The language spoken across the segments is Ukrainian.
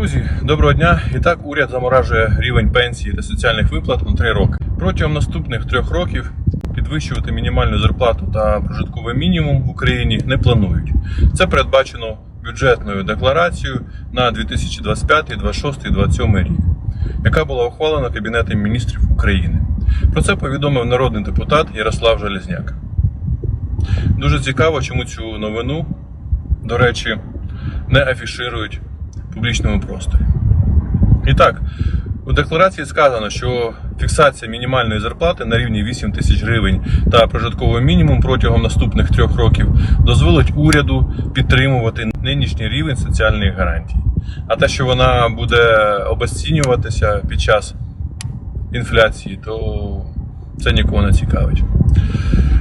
Друзі, доброго дня! І так уряд заморажує рівень пенсії та соціальних виплат на 3 роки. Протягом наступних трьох років підвищувати мінімальну зарплату та прожитковий мінімум в Україні не планують. Це передбачено бюджетною декларацією на 2025, 26 і 27 рік, яка була ухвалена Кабінетом міністрів України. Про це повідомив народний депутат Ярослав Железняк. Дуже цікаво, чому цю новину, до речі, не афіширують публічному просторі. І так, у декларації сказано, що фіксація мінімальної зарплати на рівні 8 тисяч гривень та прожитковий мінімум протягом наступних трьох років дозволить уряду підтримувати нинішній рівень соціальних гарантій. А те, що вона буде обесцінюватися під час інфляції, то це нікого не цікавить.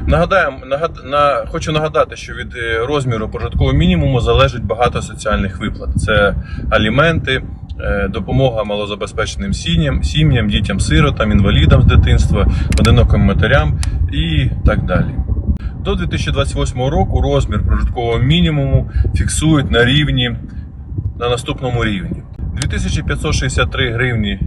Нагадаємо, нагад, на, хочу нагадати, що від е, розміру прожиткового мінімуму залежить багато соціальних виплат. Це аліменти, е, допомога малозабезпеченим сім'ям, сім'ям, дітям, сиротам, інвалідам з дитинства, одиноким матерям і так далі. До 2028 року розмір прожиткового мінімуму фіксують на рівні на наступному рівні. 2563 гривні.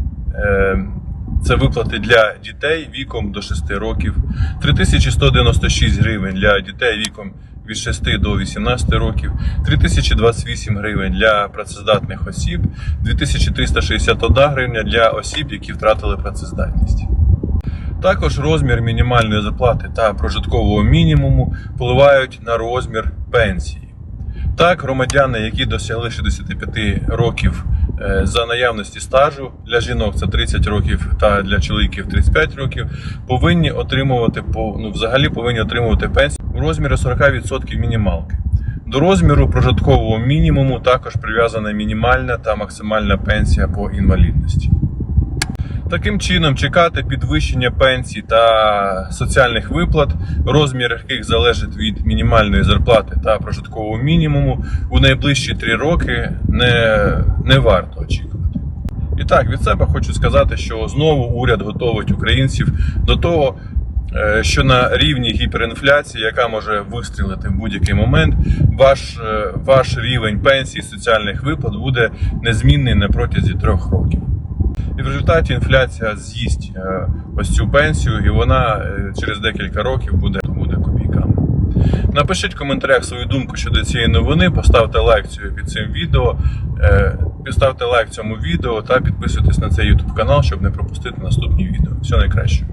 Це виплати для дітей віком до 6 років, 3196 гривень для дітей віком від 6 до 18 років, 3028 гривень для працездатних осіб, 2361 гривня для осіб, які втратили працездатність. Також розмір мінімальної зарплати та прожиткового мінімуму впливають на розмір пенсії. Так, громадяни, які досягли 65 років за наявності стажу для жінок це 30 років та для чоловіків 35 років, повинні отримувати по ну, взагалі повинні отримувати пенсію у розмірі 40% мінімалки. До розміру прожиткового мінімуму також прив'язана мінімальна та максимальна пенсія по інвалідності. Таким чином, чекати підвищення пенсій та соціальних виплат, розмір яких залежить від мінімальної зарплати та прожиткового мінімуму, у найближчі три роки не, не варто очікувати. І так, від себе хочу сказати, що знову уряд готовить українців до того, е, що на рівні гіперінфляції, яка може вистрілити в будь-який момент, ваш, е, ваш рівень пенсії соціальних виплат буде незмінний на протязі трьох років. І в результаті інфляція з'їсть е, ось цю пенсію, і вона е, через декілька років буде, буде копійками. Напишіть в коментарях свою думку щодо цієї новини, поставте лайк під цим відео, підставте поставте лайк цьому відео та підписуйтесь на цей YouTube канал, щоб не пропустити наступні відео. Все найкраще.